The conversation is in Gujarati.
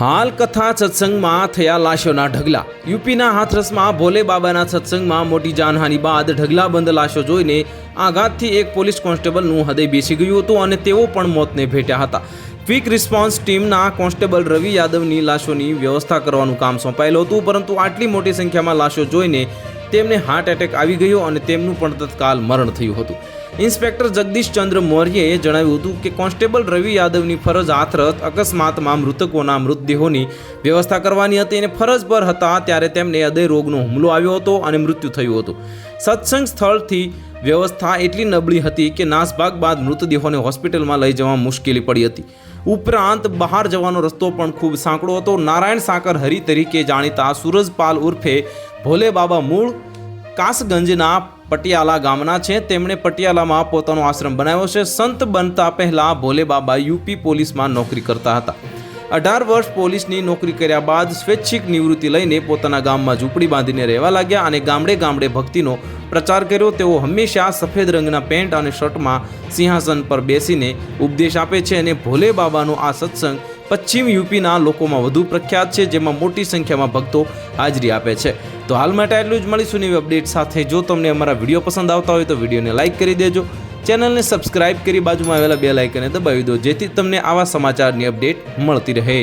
હાલ કથા સત્સંગમાં થયા લાશોના ઢગલા. યુપીના હાથરસમાં ભોલે બાબાના સત્સંગમાં મોટી જાનહાની બાદ ઢગલાબંધ લાશો જોઈને આઘાતથી એક પોલીસ કોન્સ્ટેબલનું હૃદય બેસી ગયું હતું અને તેઓ પણ મોતને ભેટ્યા હતા. ક્વિક રિસ્પોન્સ ટીમના કોન્સ્ટેબલ રવિ યાદવની લાશોની વ્યવસ્થા કરવાનું કામ સોંપાયેલું હતું, પરંતુ આટલી મોટી સંખ્યામાં લાશો જોઈને તેમને હાર્ટ એટેક આવી ગયો અને તેમનું પણ તત્કાલ મરણ થયું હતું. ઇન્સ્પેક્ટર જગદીશ ચંદ્ર મૌર્યએ જણાવ્યું હતું કે કોન્સ્ટેબલ રવિ યાદવની ફરજ આથરત, અકસ્માતમાં મૃતકોના મૃતદેહોની વ્યવસ્થા કરવાની હતી અને ફરજ પર હતા ત્યારે તેમને હૃદય રોગનો હુમલો આવ્યો હતો અને મૃત્યુ થયું હતું. સત્સંગ સ્થળથી વ્યવસ્થા એટલી નબળી હતી કે નાસભાગ બાદ મૃતદેહોને હોસ્પિટલમાં લઈ જવા મુશ્કેલી પડી હતી. ઉપરાંત બહાર જવાનો રસ્તો પણ ખૂબ સાંકડો હતો. નારાયણ સાકર હરિ તરીકે જાણીતા સુરજપાલ ઉર્ફે ભોલે બાબા મૂળ કાસગંજના પટિયાલા ગામના છે. તેમણે પટિયાલામાં પોતાનો આશ્રમ બનાવ્યો છે. સંત બનતા પહેલા ભોલે બાબા યુપી પોલીસમાં નોકરી કરતા હતા. અઢાર વર્ષ પોલીસની નોકરી કર્યા બાદ સ્વૈચ્છિક નિવૃત્તિ લઈને પોતાના ગામમાં ઝૂંપડી બાંધીને રહેવા લાગ્યા અને ગામડે ગામડે ભક્તિનો પ્રચાર કર્યો. તેઓ હંમેશા સફેદ રંગના પેન્ટ અને શર્ટમાં સિંહાસન પર બેસીને ઉપદેશ આપે છે અને ભોલે બાબાનો આ સત્સંગ પશ્ચિમ યુપીના લોકોમાં વધુ પ્રખ્યાત છે, જેમાં મોટી સંખ્યામાં ભક્તો હાજરી આપે છે. તો હાલ માટે આટલું જ. મળીશું નવી અપડેટ સાથે. જો તમને અમારા વીડિયો પસંદ આવતા હોય તો વિડીયોને લાઇક કરી દેજો. ચેનલને સબસ્ક્રાઇબ કરી બાજુમાં આવેલા બે લાઇકને દબાવી દો, જેથી તમને આવા સમાચારની અપડેટ મળતી રહે.